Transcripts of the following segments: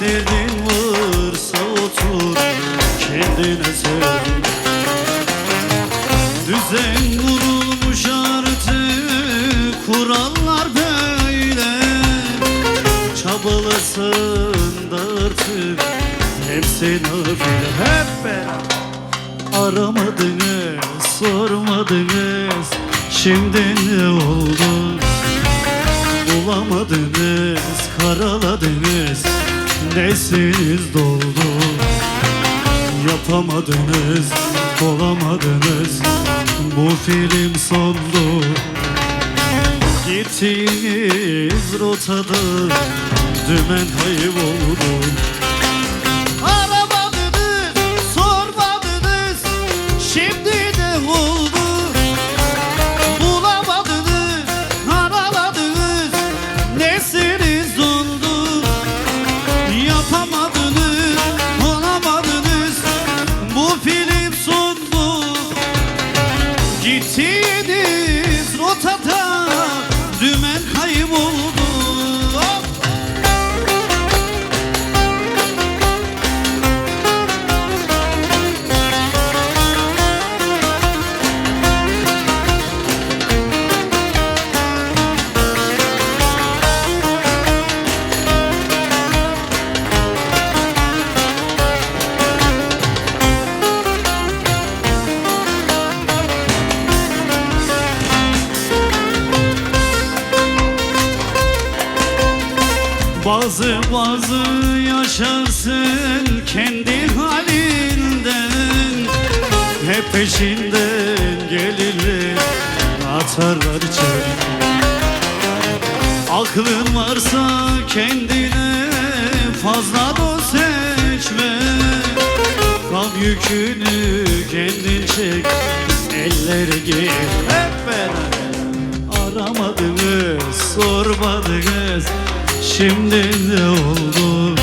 derdin varsa otur kendine sev Düzen kurulmuş artık kurallar böyle. Çabalasın da artık hepsi nafile hep beraber. Aramadınız, sormadınız Şimdi ne oldu? Bulamadınız, karaladınız Nesiniz doldu? Yapamadınız, olamadınız Bu film sondu Gittiğiniz rotada dümen kayboldu Yapamadınız, olamadınız Bu film sondu. Gittiğiniz rotada dümen kayboldu Bazı bazı yaşarsın kendi halinden. Hep peşinden gelirler atarlar içeri. Aklın varsa kendine fazla da seçme. Gam yükünü kendin çek Elleri gir. Hep beraber Aramadınız, sormadınız Şimdi ne oldu?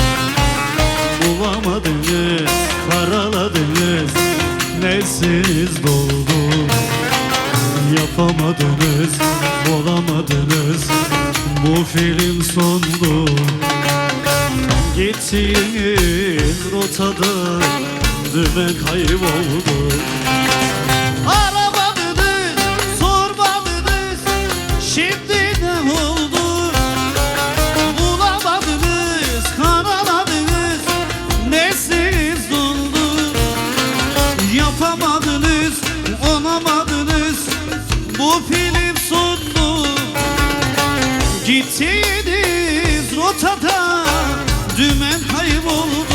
Bulamadınız, karaladınız Nesiniz doldu? Yapamadınız, olamadınız Bu film sondu Gittiğiniz rotada dümen kayboldu Aramadınız, Yapamadınız, olamadınız Bu film sondu Gittiğiniz rotada dümen kayboldu